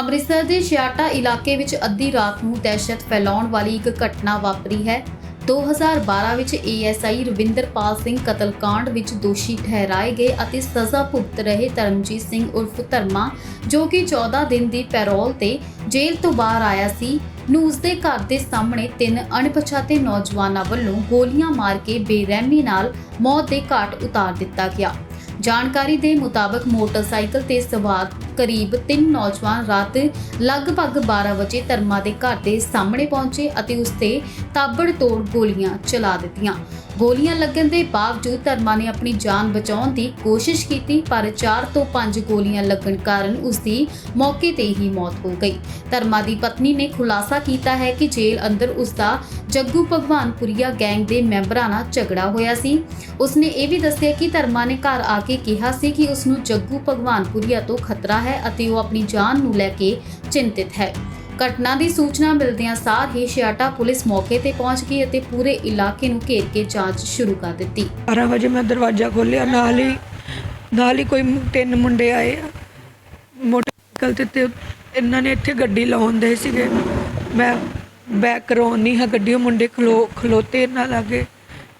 ਅੰਮ੍ਰਿਤਸਰ ਦੇ ਛਿਆਟਾ ਇਲਾਕੇ ਵਿੱਚ ਅੱਧੀ ਰਾਤ ਨੂੰ ਦਹਿਸ਼ਤ ਫੈਲਾਉਣ ਵਾਲੀ ਇੱਕ ਘਟਨਾ ਵਾਪਰੀ ਹੈ। 2012 ਵਿੱਚ ਏਐਸਆਈ ਰਵਿੰਦਰਪਾਲ ਸਿੰਘ ਕਤਲकांड ਵਿੱਚ ਦੋਸ਼ੀ ਠਹਿਰਾਏ ਗਏ ਅਤੇ ਸਜ਼ਾ ਭੁਗਤ ਰਹੇ ਧਰਮਜੀਤ ਸਿੰਘ ਉਰਫ ਧਰਮਾ, ਜੋ ਕਿ 14 ਦਿਨ ਦੀ ਪੈਰੋਲ ਤੇ ਜੇਲ੍ਹ ਤੋਂ ਬਾਹਰ ਆਇਆ ਸੀ। ਨੂੰ ਉਸਦੇ ਘਰ ਦੇ ਸਾਹਮਣੇ ਤਿੰਨ ਅਣਪਛਾਤੇ ਨੌਜਵਾਨਾਂ ਵੱਲੋਂ ਗੋਲੀਆਂ ਮਾਰ ਕੇ ਬੇਰਹਿਮੀ ਨਾਲ ਮੌਤ ਦੇ ਘਾਟ ਉਤਾਰ ਦਿੱਤਾ ਗਿਆ। ਜਾਣਕਾਰੀ ਦੇ ਮੁਤਾਬਕ ਮੋਟਰਸਾਈਕਲ ਤੇ ਸਵਾਰ ਕਰੀਬ ਤਿੰਨ ਨੌਜਵਾਨ ਰਾਤ ਲਗਭਗ 12 ਵਜੇ ਧਰਮਾ ਦੇ ਘਰ ਦੇ ਸਾਹਮਣੇ ਪਹੁੰਚੇ ਅਤੇ ਉਸ ਤੇ ਤਾਬੜਤੋੜ ਗੋਲੀਆਂ ਚਲਾ ਦਿੱਤੀਆਂ। ਗੋਲੀਆਂ ਲੱਗਣ ਦੇ ਬਾਵਜੂਦ ਧਰਮਾ ਨੇ ਆਪਣੀ ਜਾਨ ਬਚਾਉਣ ਦੀ ਕੋਸ਼ਿਸ਼ ਕੀਤੀ, ਪਰ 4 ਤੋਂ 5 ਗੋਲੀਆਂ ਲੱਗਣ ਕਾਰਨ ਉਸ ਦੀ ਮੌਕੇ ਤੇ ਹੀ ਮੌਤ ਹੋ ਗਈ। ਧਰਮਾ ਦੀ ਪਤਨੀ ਨੇ ਖੁਲਾਸਾ ਕੀਤਾ ਹੈ ਕਿ ਜੇਲ੍ਹ ਅੰਦਰ ਉਸ ਦਾ ਜੱਗੂ ਭਗਵਾਨਪੁਰੀਆ ਗੈਂਗ ਦੇ ਮੈਂਬਰਾਂ ਨਾਲ ਝਗੜਾ ਹੋਇਆ ਸੀ। ਉਸਨੇ ਇਹ ਵੀ ਦੱਸਿਆ ਕਿ ਧਰਮਾ ਨੇ ਘਰ ਆ ਕੇ ਕਿਹਾ ਸੀ ਕਿ ਉਸ ਨੂੰ ਜੱਗੂ ਭਗਵਾਨਪੁਰੀਆ ਤੋਂ ਖਤਰਾ ਹੈ ਅਤੇ ਉਹ ਆਪਣੀ ਜਾਨ ਨੂੰ ਲੈ ਕੇ ਚਿੰਤਿਤ ਹੈ। ਘਟਨਾ ਦੀ ਸੂਚਨਾ ਮਿਲਦਿਆਂ ਸਾਰ ਹੀ ਛਿਆਟਾ ਪੁਲਿਸ ਮੌਕੇ ਤੇ ਪਹੁੰਚ ਗਈ ਅਤੇ ਪੂਰੇ ਇਲਾਕੇ ਨੂੰ ਘੇਰ ਕੇ ਜਾਂਚ ਸ਼ੁਰੂ ਕਰ ਦਿੱਤੀ। 12 ਵਜੇ ਮੈਂ ਦਰਵਾਜ਼ਾ ਖੋਲ੍ਹਿਆ, ਨਾਲ ਹੀ ਨਾਲ ਹੀ ਕੋਈ ਤਿੰਨ ਮੁੰਡੇ ਆਏ। ਆ ਮੋਟਰਸਾਈਕਲ ਤੇ ਤੇ ਇਹਨਾਂ ਨੇ ਇੱਥੇ ਗੱਡੀ ਲਾਉਣ ਦੇ ਸੀਗੇ। ਮੈਂ ਬੈਕ ਕਰਾਉਣ ਹਾਂ, ਗੱਡੀ ਉਹ ਮੁੰਡੇ ਖਲੋ ਖਲੋਤੇ ਇਹਨਾਂ ਲਾਗੇ,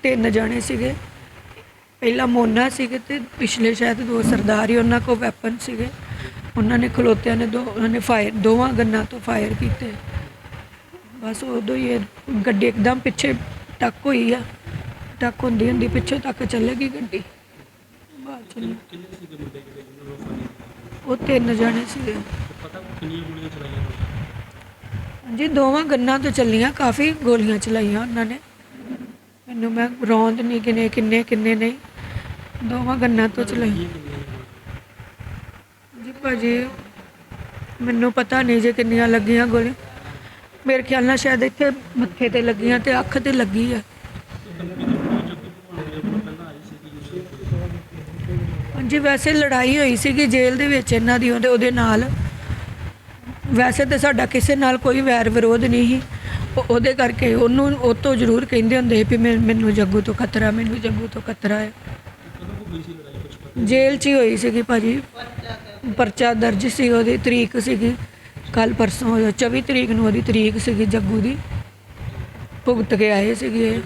ਤਿੰਨ ਜਾਣੇ ਸੀਗੇ। ਪਹਿਲਾ ਮੋਨਾ ਸੀਗੇ ਤੇ ਪਿਛਲੇ ਸ਼ਾਇਦ ਦੋ ਸਰਦਾਰ ਹੀ ਉਹਨਾਂ ਕੋਲ ਵੈਪਨ ਸੀਗੇ। ਉਹਨਾਂ ਨੇ ਖਲੋਤਿਆਂ ਨੇ ਦੋ ਉਹਨਾਂ ਨੇ ਫਾਇਰ ਦੋਵਾਂ ਗੰਨਾਂ ਤੋਂ ਫਾਇਰ ਕੀਤੇ। ਬਸ ਉਦੋਂ ਹੀ ਇਹ ਗੱਡੀ ਇੱਕਦਮ ਪਿੱਛੇ ਟੱਕ ਹੋਈ ਆ। ਟੱਕ ਹੁੰਦੀ ਹੁੰਦੀ ਪਿੱਛੇ ਤੱਕ ਚੱਲੇਗੀ ਗੱਡੀ। ਬਾਅਦ ਚ ਉਹ ਤਿੰਨ ਜਣੇ ਸੀਗੇ। ਜੀ ਦੋਵਾਂ ਗੰਨਾਂ ਤੋਂ ਚੱਲੀਆਂ ਕਾਫੀ ਗੋਲੀਆਂ ਚਲਾਈਆਂ ਉਹਨਾਂ ਨੇ। ਮੈਨੂੰ ਮੈਂ ਰੌਂਦ ਨਹੀਂ ਕਿਨੇ ਕਿੰਨੇ ਕਿੰਨੇ ਨਹੀਂ। ਦੋਵਾਂ ਗੰਨਾਂ ਤੋਂ ਚਲਾਈ। ਜੀ ਭਾਜੀ, ਮੈਨੂੰ ਪਤਾ ਨਹੀਂ ਜੇ ਕਿੰਨੀਆਂ ਲੱਗੀਆਂ ਗੋਲੀ ਮੇਰੇ ਖਿਆਲ ਨਾਲ ਸ਼ਾਇਦ ਇੱਥੇ ਮੱਥੇ ਤੇ ਲੱਗੀਆਂ ਤੇ ਅੱਖ ਤੇ ਲੱਗੀ ਆ। ਹਾਂਜੀ, ਵੈਸੇ ਲੜਾਈ ਹੋਈ ਸੀਗੀ ਜੇਲ੍ਹ ਦੇ ਵਿੱਚ ਇਹਨਾਂ ਦੀ ਉਹਦੇ ਉਹਦੇ ਨਾਲ। ਵੈਸੇ ਤਾਂ ਸਾਡਾ ਕਿਸੇ ਨਾਲ ਕੋਈ ਵੈਰ ਵਿਰੋਧ ਨਹੀਂ ਸੀ। ਉਹ- ਉਹਦੇ ਕਰਕੇ ਉਹਨੂੰ ਉਹ ਤੋਂ ਜ਼ਰੂਰ ਕਹਿੰਦੇ ਹੁੰਦੇ ਸੀ ਵੀ ਮੈਂ- ਮੈਨੂੰ ਜੱਗੂ ਤੋਂ ਖਤਰਾ ਮੈਨੂੰ ਜੱਗੂ ਤੋਂ ਖਤਰਾ ਹੈ ਜੇਲ੍ਹ 'ਚ ਹੀ ਹੋਈ ਸੀਗੀ ਭਾਜੀ। ਪਰਚਾ ਦਰਜ ਸੀ ਉਹਦੀ, ਤਰੀਕ ਸੀਗੀ। ਕੱਲ ਪਰਸੋਂ ਹੋਇਆ 24 ਤਰੀਕ ਨੂੰ ਉਹਦੀ ਤਰੀਕ ਸੀਗੀ ਜੱਗੂ ਦੀ। ਭੁਗਤ ਕੇ ਆਏ ਸੀਗੇ ਇਹ।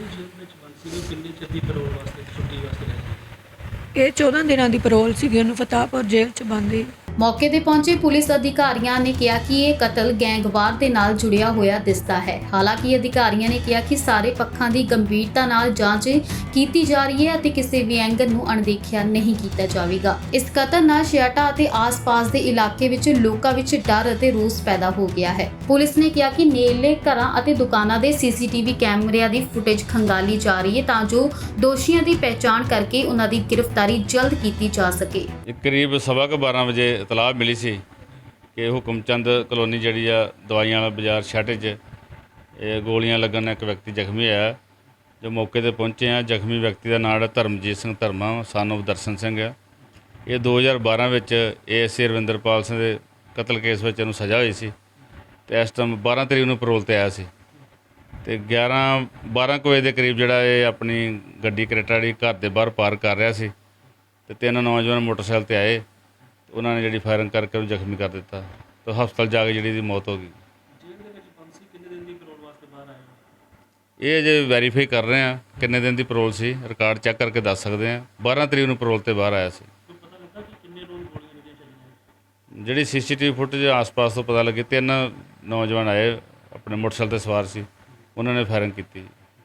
ਇਹ 14 ਦਿਨਾਂ ਦੀ ਪਰੋਲ ਸੀਗੀ, ਉਹਨੂੰ ਫਤਾਹਪੁਰ ਜੇਲ੍ਹ 'ਚ ਬੰਦੀ ਮੌਕੇ ਤੇ ਪਹੁੰਚੇ ਪੁਲਿਸ ਅਧਿਕਾਰੀਆਂ ਨੇ ਕਿਹਾ ਕਿ ਇਹ ਕਤਲ ਗੈਂਗਵਾਰ ਦੇ ਨਾਲ ਜੁੜਿਆ ਹੋਇਆ ਦਿਸਦਾ ਹੈ। ਹਾਲਾਂਕਿ ਅਧਿਕਾਰੀਆਂ ਨੇ ਕਿਹਾ ਕਿ ਸਾਰੇ ਪੱਖਾਂ ਦੀ ਗੰਭੀਰਤਾ ਨਾਲ ਜਾਂਚ ਕੀਤੀ ਜਾ ਰਹੀ ਹੈ ਅਤੇ ਕਿਸੇ ਵੀ ਐਂਗਲ ਨੂੰ ਅਣਦੇਖਿਆ ਨਹੀਂ ਕੀਤਾ ਜਾਵੇਗਾ। ਇਸ ਕਤਲ ਨਾਲ ਛਿਆਟਾ ਅਤੇ ਆਸ-ਪਾਸ ਦੇ ਇਲਾਕੇ ਵਿੱਚ ਲੋਕਾਂ ਵਿੱਚ ਡਰ ਅਤੇ ਰੋਸ ਪੈਦਾ ਹੋ ਗਿਆ ਹੈ। ਪੁਲਿਸ ਨੇ ਕਿਹਾ ਕਿ ਨੇੜਲੇ ਘਰਾਂ ਅਤੇ ਦੁਕਾਨਾਂ ਦੇ ਸੀਸੀਟੀਵੀ ਕੈਮਰਿਆਂ ਦੀ ਫੁਟੇਜ ਖੰਗਾਲੀ ਜਾ ਰਹੀ ਹੈ ਤਾਂ ਜੋ ਦੋਸ਼ੀਆਂ ਦੀ ਪਹਿਚਾਣ ਕਰਕੇ ਉਹਨਾਂ ਦੀ ਗ੍ਰਿਫਤਾਰੀ ਜਲਦ ਕੀਤੀ ਜਾ ਸਕੇ। ਕਰੀਬ ਸਵਾ ਕੁ 12 ਵਜੇ ਇਤਲਾਹ ਮਿਲੀ ਸੀ ਕਿ ਹੁਕਮ ਚੰਦ ਕਲੋਨੀ ਜਿਹੜੀ ਆ, ਦਵਾਈਆਂ ਵਾਲਾ ਬਾਜ਼ਾਰ ਛਾਟੇ 'ਚ, ਇਹ ਗੋਲੀਆਂ ਲੱਗਣ ਨਾਲ ਇੱਕ ਵਿਅਕਤੀ ਜ਼ਖਮੀ ਹੋਇਆ। ਜੋ ਮੌਕੇ ਤੇ ਪਹੁੰਚੇ ਆ, ਜ਼ਖਮੀ ਵਿਅਕਤੀ ਦਾ ਨਾਮ ਹੈ ਧਰਮਜੀਤ ਸਿੰਘ ਧਰਮਾ, son ਦਰਸ਼ਨ ਸਿੰਘ ਆ। ਇਹ 2012 ਵਿੱਚ ਏਐਸਏ ਰਵਿੰਦਰਪਾਲ ਸਿੰਘ ਦੇ ਕਤਲ ਕੇਸ ਵਿੱਚ ਇਹਨੂੰ ਸਜ਼ਾ ਹੋਈ ਸੀ ਤੇ ਇਸ ਟਾਈਮ 12 ਤਰੀਕ ਨੂੰ ਪੈਰੋਲ ਤੇ ਆਇਆ ਸੀ। ਤੇ 11 12 ਕੁ ਵਜੇ ਦੇ ਕਰੀਬ ਜਿਹੜਾ ਇਹ ਆਪਣੀ ਗੱਡੀ ਕਰੇਟਾ ਜਿਹੜੀ ਘਰ ਦੇ ਬਾਹਰ ਪਾਰਕ ਕਰ ਰਿਹਾ ਸੀ ਤੇ ਤਿੰਨ ਨੌਜਵਾਨ ਮੋਟਰਸਾਈਕਲ ਤੇ ਆਏ। ਉਹਨਾਂ ਨੇ ਜਿਹੜੀ ਫਾਇਰਿੰਗ ਕਰਕੇ ਉਹਨੂੰ ਜ਼ਖਮੀ ਕਰ ਦਿੱਤਾ ਤੇ ਹਸਪਤਾਲ ਜਾ ਕੇ ਜਿਹੜੀ ਦੀ ਮੌਤ ਹੋ ਗਈ। ਇਹ ਜੇ ਵੈਰੀਫਾਈ ਕਰ ਰਹੇ ਆ ਕਿੰਨੇ ਦਿਨ ਦੀ ਪੈਰੋਲ ਸੀ ਰਿਕਾਰਡ ਚੈੱਕ ਕਰਕੇ ਦੱਸ ਸਕਦੇ ਆ 12 ਤਰੀਕ ਨੂੰ ਪੈਰੋਲ ਤੇ ਬਾਹਰ ਆਇਆ ਸੀ। ਜਿਹੜੀ ਸੀਸੀਟੀਵੀ ਫੁਟੇਜ ਆਸ-ਪਾਸ ਤੋਂ ਪਤਾ ਲੱਗੇ ਤਿੰਨ ਨੌਜਵਾਨ ਆਏ ਆਪਣੇ ਮੋਟਰਸਾਈਕਲ ਤੇ ਸਵਾਰ ਸੀ। ਉਹਨਾਂ ਨੇ ਫਾਇਰਿੰਗ ਕੀਤੀ।